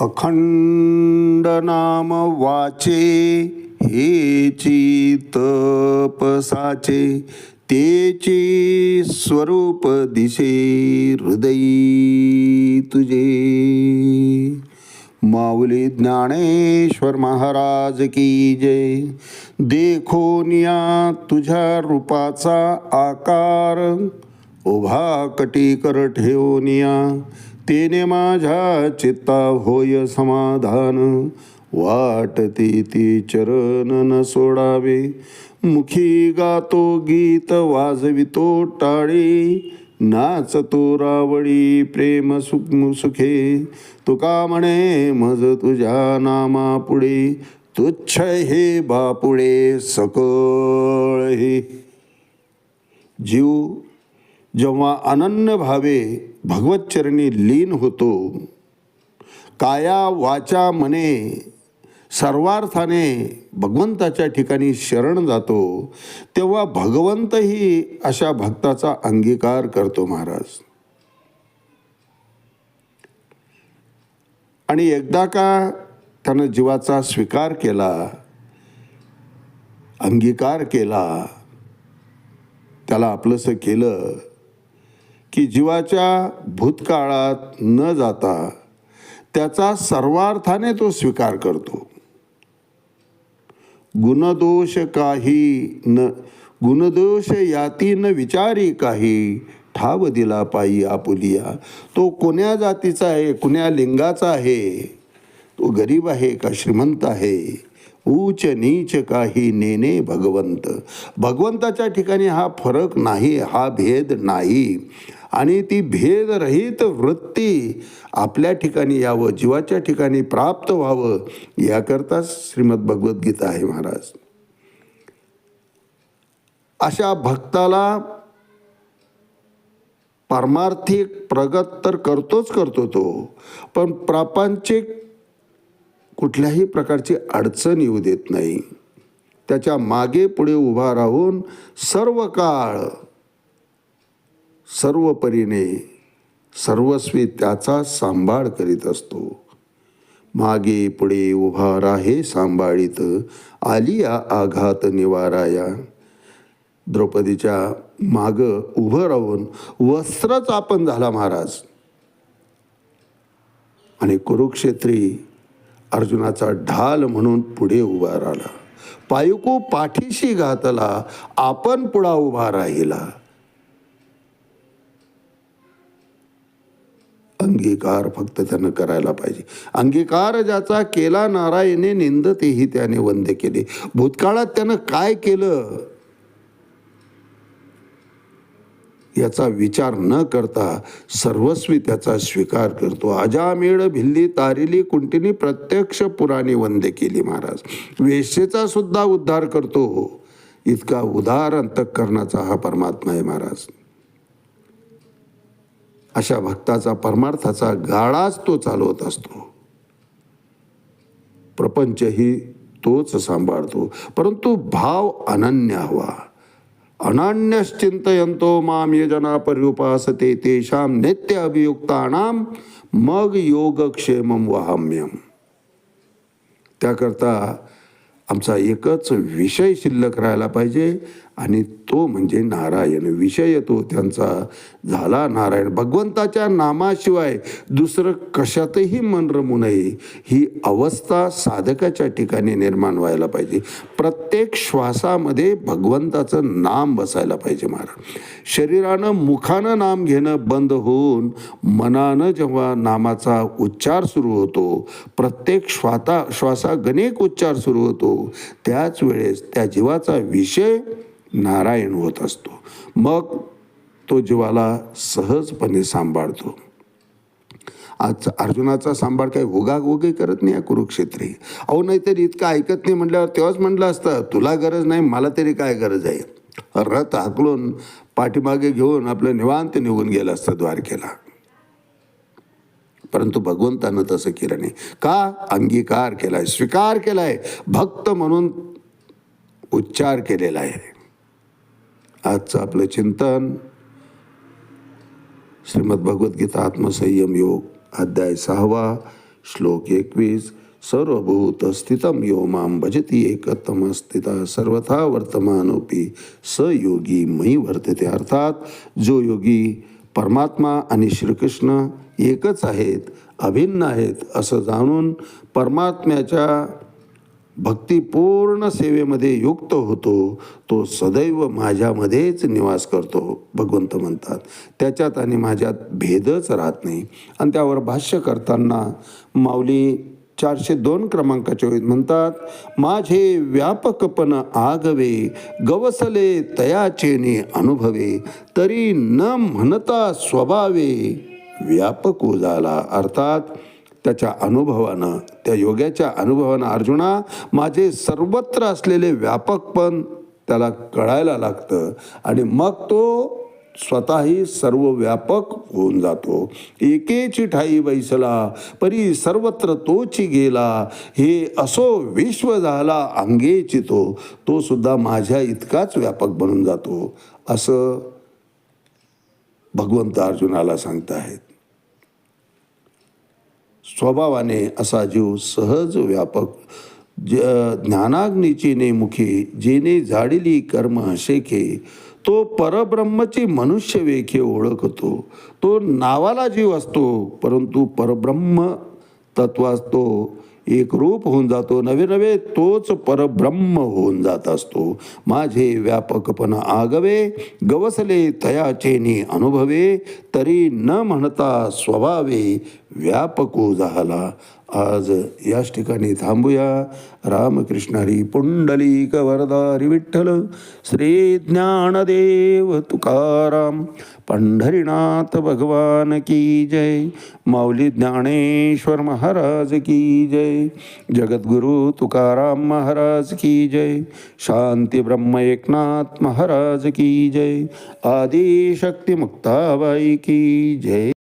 अखंड नाम वाचे हेची तपसाचे तेचे स्वरूप दिसे हृदयी तुझे. माऊली ज्ञानेश्वर महाराज की जय. देखोनिया तुझ्या रूपाचा आकार. उभा कटीकर ठेवनिया तिने माझ्या चित्ता होय समाधान. वाटती ती चरण न सोडावे. मुखी गातो गीत वाजवितो टाळी. नाचतो रावळी प्रेम सुख सुखे तुका म्हणे मज तुझ्या नामा पुढे तुच्छ हे बापुळे सकळ हे. जीव जेव्हा अनन्य भावे भगवतचरणी लीन होतो काया वाचा मने सर्वार्थाने भगवंताच्या ठिकाणी शरण जातो तेव्हा भगवंतही अशा भक्ताचा अंगीकार करतो महाराज. आणि एकदा का त्यानं जीवाचा स्वीकार केला अंगीकार केला त्याला आपलंसं केलं की जीवाच्या भूतकाळात न जाता त्याचा सर्वार्थाने तो स्वीकार करतो. गुणदोष काही न गुणदोष याती न विचारी काही ठाव दिला पायी आपुलिया तो कोण्या जातीचा आहे कोण्या लिंगाचा आहे? तो गरीब आहे का श्रीमंत आहे? ऊच नीच काही नेने भगवंत. भगवंताच्या ठिकाणी हा फरक नाही हा भेद नाही. आणि ती भेदरहित वृत्ती आपल्या ठिकाणी यावं जीवाच्या ठिकाणी प्राप्त व्हावं याकरता श्रीमद भगवद्गीता आहे महाराज. अशा भक्ताला पारमार्थिक प्रगत तर करतोच करतो तो पण प्रापंचिक कुठल्याही प्रकारची अडचण येऊ देत नाही. त्याच्यामागे पुढे उभा राहून सर्व काळ सर्व परीने सर्वस्वी त्याचा सांभाळ करीत असतो. मागे पुढे उभा राहे सांभाळीत आलिया आघात निवाराया. द्रौपदीच्या माग उभं राहून वस्त्रच आपण झाला महाराज. आणि कुरुक्षेत्री अर्जुनाचा ढाल म्हणून पुढे उभा राहिला. पायुको पाठीशी घातला आपण पुढा उभा राहिला. अंगीकार फक्त त्यानं करायला पाहिजे. अंगीकार ज्याचा केला नारायणे निंदतेही त्याने वंद्य केले. भूतकाळात त्यानं काय केलं? याचा विचार न करता सर्वस्वी त्याचा स्वीकार करतो. अजामेळ भिल्ली तारिली कुंटिनी प्रत्यक्ष पुराणी वंदे केली महाराज. वेशेचा सुद्धा उद्धार करतो. इतका उदार अंतःकरणाचा हा परमात्मा आहे महाराज. अशा भक्ताचा परमार्थाचा गाळाच तो चालवत असतो. प्रपंचही तोच सांभाळतो. परंतु भाव अनन्य हवा. अनान्यश्चिंतयंतो माम ये जना पर्युपासते तेषाम नित्य अभियुक्तानाम मग योगक्षेमम वहाम्यम. त्याकरता आमचा एकच विषय शिल्लक राहायला पाहिजे आणि तो म्हणजे नारायण. विषय तो त्यांचा झाला नारायण. भगवंताच्या नामाशिवाय दुसरं कशातही मन रमू नये. ही अवस्था साधकाच्या ठिकाणी निर्माण व्हायला पाहिजे. प्रत्येक श्वासामध्ये भगवंताचं नाम बसायला पाहिजे महाराज. शरीरानं मुखानं नाम घेणं बंद होऊन मनानं जेव्हा नामाचा उच्चार सुरू होतो प्रत्येक श्वाता श्वासागणिक उच्चार सुरू होतो त्याच वेळेस त्या जीवाचा विषय नारायण होत असतो. मग तो जीवाला सहजपणे सांभाळतो. आज अर्जुनाचा सांभाळ काही उगाग उगे करत नाही या कुरुक्षेत्री. अहो नाहीतर इतकं ऐकत नाही म्हटल्यावर तेव्हाच म्हटलं असतं तुला गरज नाही मला तरी काय गरज आहे? रथ हाकलून पाठीमागे घेऊन आपलं निवांत निघून गेलं असतं द्वारकेला. परंतु भगवंतानं तसं केलं नाही. का अंगीकार केलाय? स्वीकार केलाय? भक्त म्हणून उच्चार केलेला आहे. आजचं आपलं चिंतन. श्रीमद भगवद्गीता आत्मसंयम योग अध्याय सहावा श्लोक एकवीस सर्वभूत स्थितम यो मां भजती एकतम स्थिता सर्वथा वर्तमानोपी स योगी मयी वर्तते. अर्थात जो योगी परमात्मा आणि श्रीकृष्ण एकच आहेत अभिन्न आहेत असं जाणून परमात्म्याच्या भक्तिपूर्ण सेवेमध्ये युक्त होतो तो सदैव माझ्यामध्येच निवास करतो भगवंत म्हणतात. त्याच्यात आणि माझ्यात भेदच राहत नाही. आणि त्यावर भाष्य करताना माऊली चारशे दोन क्रमांकाचे ओळीत म्हणतात माझे व्यापकपण आगवे गवसले तयाचेने अनुभवे तरी न म्हणता स्वभावे व्यापक उजाला. अर्थात त्याच्या अनुभवानं त्या योग्याच्या अनुभवानं अर्जुना माझे सर्वत्र असलेले व्यापकपण त्याला कळायला लागतं आणि मग तो स्वतःही सर्व व्यापक होऊन जातो. एकेची ठाई बैसला परी सर्वत्र तोची गेला हे असो विश्व झाला अंगेची तो तो सुद्धा माझ्या इतकाच व्यापक बनून जातो. असं भगवंत अर्जुनाला सांगताहेत. स्वभावाने असा जीव सहज व्यापक. ज ज्ञानाग्नीची नेमुखी जेने झाडिली कर्म शेखे तो परब्रह्मची मनुष्य वेखे ओळखतो. तो नावाला जीव असतो परंतु परब्रह्म तत्वास तो एक रूप होऊन जातो. नवे नवे तोच परब्रह्म होऊन जात असतो. माझे व्यापकपण आगवे गवसले तयाचेनी अनुभवे तरी न म्हणता स्वभावे व्यापको झाला. आज याच ठिकाणी थांबूया. रामकृष्णारी पुंडलिक वरदारी विठ्ठल श्री ज्ञानदेव तुकाराम पंढरीनाथ भगवान की जय माऊली ज्ञानेश्वर महाराज की जय जगद्गुरु तुकाराम महाराज की जय शांती ब्रह्म एकनाथ महाराज की जय आदिशक्ती मुक्ताबाई की जय.